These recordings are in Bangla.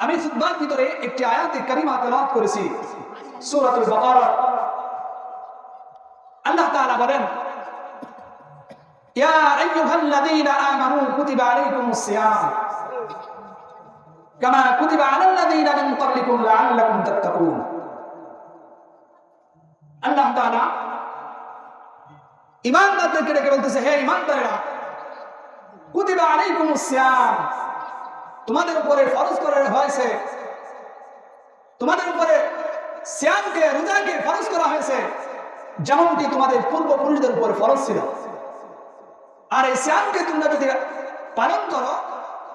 আমি খুতবার ভিতরে একটি আয়াতে কারিমা তেলাওয়াত করেছি সূরাতুল বাকারা আল্লাহ তাআলা বলেন ইয়া আইয়ুহাল্লাযীনা আমানু কুতিবা আলাইকুমুস সিয়াম কামা কুতিবা আলাল্লাযীনা মিন ক্বাবলিকুম লাআল্লাকুম তাত্তাকুন আল্লাহ তাআলা ইমানদারদেরকে ডেকে বলতেছে হে ইমানদারেরা কুতিবা আলাইকুমুস সিয়াম তোমাদের উপরে ফরজ করা হয়েছে। তোমাদের উপরে শ্যামকে রোজাকে ফরজ করা হয়েছে। যেমনটি তোমাদের পূর্বপুরুষদের উপর ফরজ ছিল। আর এই শ্যামকে তোমরা যদি পালন করো,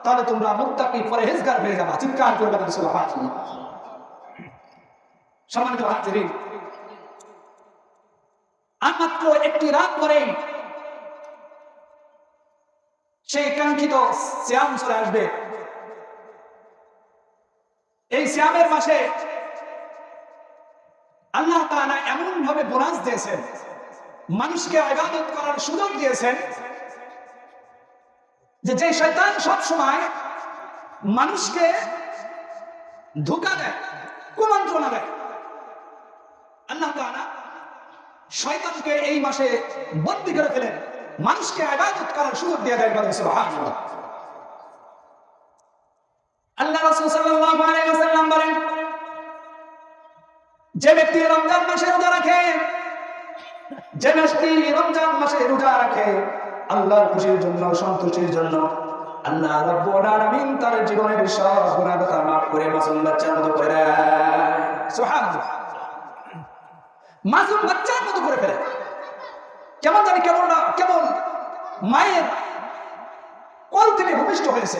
তাহলে তোমরা মুক্তাকি পরেহেজগার হয়ে যাবা। চিৎকার করবে সম্মানিত হাজিরিন, আর মাত্র একটি রাত পরেই সেই কাঙ্ক্ষিত শ্যাম চলে আসবে। এই শ্যামের মাসে আল্লাহ তাআলা এমন ভাবে বোনাস দিয়েছেন, মানুষকে ইবাদত করার সুযোগ দিয়েছেন যে যে শয়তান সব সময় মানুষকে ধোকা দেয়, কুমন্ত্রণা দেয়। আল্লাহ তাআলা শয়তানকে এই মাসে বন্দি করে ফেলেন, মানুষকে ইবাদত করার সুযোগ দিয়ে দেয় সুবহানাল্লাহ। আল্লাহ রাসূল সাল্লাল্লাহু আলাইহি ওয়াসাল্লাম বলেন, যে ব্যক্তি রমজান মাসে রোজা রাখে, যে ব্যক্তি রমজান মাসে রোজা রাখে, আল্লাহর খুশির জন্য, সন্তুষ্টির জন্য, আল্লাহ রাব্বুল আলামিন তার জীবনের সব গুনাহ মাফ করে মাসুম বাচ্চার মতো করে দেয়। সুবহানাল্লাহ। মাসুম মতো করে ফেলে। কেমন জানি কেমন কেমন মায়ের কল থেকে ভূমিষ্ঠ হয়েছে।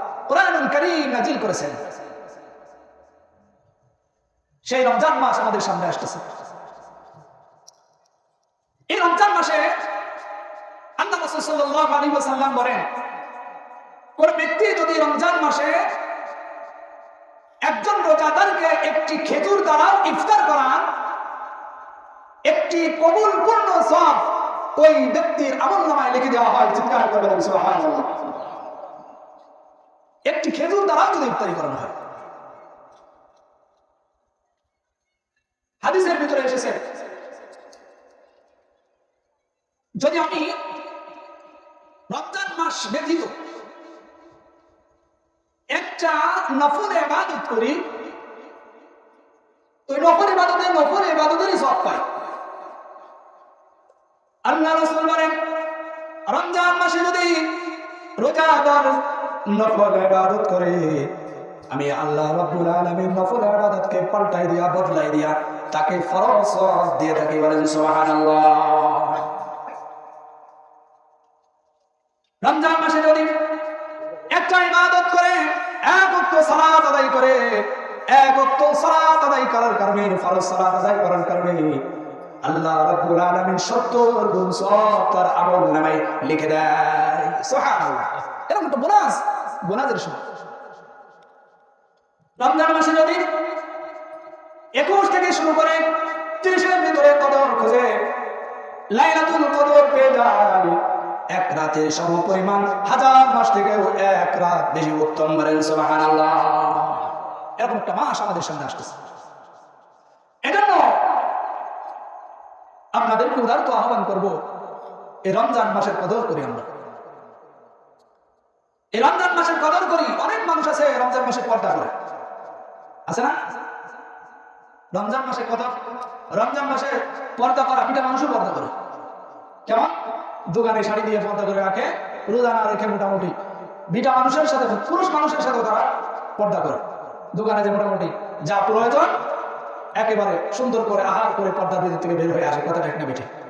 কোরআনুল কারীম নাজিল করেছেন। সেই রমজান মাস আমাদের সামনে আসতেছে। এই রমজান মাসে আল্লাহ বলেন, কোন ব্যক্তি যদি রমজান মাসে একজন রোজাদারকে একটি খেজুর দ্বারা ইফতার করান, একটি কবুল পূর্ণ সব ওই ব্যক্তির আমল নামায় লিখে দেওয়া হয়। চিৎকার করবেন একটি খেজুর দ্বারাও যদি ইফতারি করানো হয়। হাদিসের ভিতরে এসেছে, যদি আমি রমজান মাস ব্যতীত একটা নফল এবাদত করি, তো নফল এবাদতে নফল এবাদতেরই সব পাই। আল্লাহ রাসূল বলেন, রমজান মাসে যদি রোজাদার নফল ইবাদত করে। আমি আল্লাহ রাব্বুল আলামিন নফল ইবাদতকে পাল্টাই দিয়া, বদলাই দিয়া তাকে ফরজ সওয়াব দিয়ে থাকি বলেন সুবহানাল্লাহ। রমজান মাসে যদি একটা ইবাদত করে, এক ওয়াক্ত সালাত আদায় করে, এক ওয়াক্ত সালাত আদায় করার কারণে, ফরজ সালাত আদায় করার কারণে আল্লাহ রাব্বুল আলামিন 70 গুণ সওয়াব তার আমল নামায় লিখে দেয় এরকম তো বোনাস, বোনাসের সময়। রমজান মাসে যদি একুশ থেকে শুরু করে ত্রিশের ভিতরে কদর খোঁজে। লাইলাতুল কদর পেয়ে যায় এক পরিমাণ হাজার মাস এক রাত বেশি উত্তম বলেন সুবহানাল্লাহ। এরকম একটা মাস আমাদের সামনে আসতেছে। এজন্য আপনাদেরকে আহ্বান করব, এই রমজান মাসের কদর করি আমরা। এই রমজান মাসের কদর করি অনেক মানুষ আছে রমজান মাসে পর্দা করে। আছে না? রমজান মাসে কদর, রমজান মাসে পর্দা করা, পিঠা মানুষও পর্দা করে। কেমন? দোকানে শাড়ি দিয়ে পর্দা করে রাখে, রোজা না রেখে মোটামুটি। বিটা মানুষের সাথে, পুরুষ মানুষের সাথে তারা পর্দা করে। দোকানে যে মোটামুটি যা প্রয়োজন, একেবারে সুন্দর করে, আহার করে পর্দা ভিতর থেকে বের হয়ে আসে কথা ঠিক না বেঠে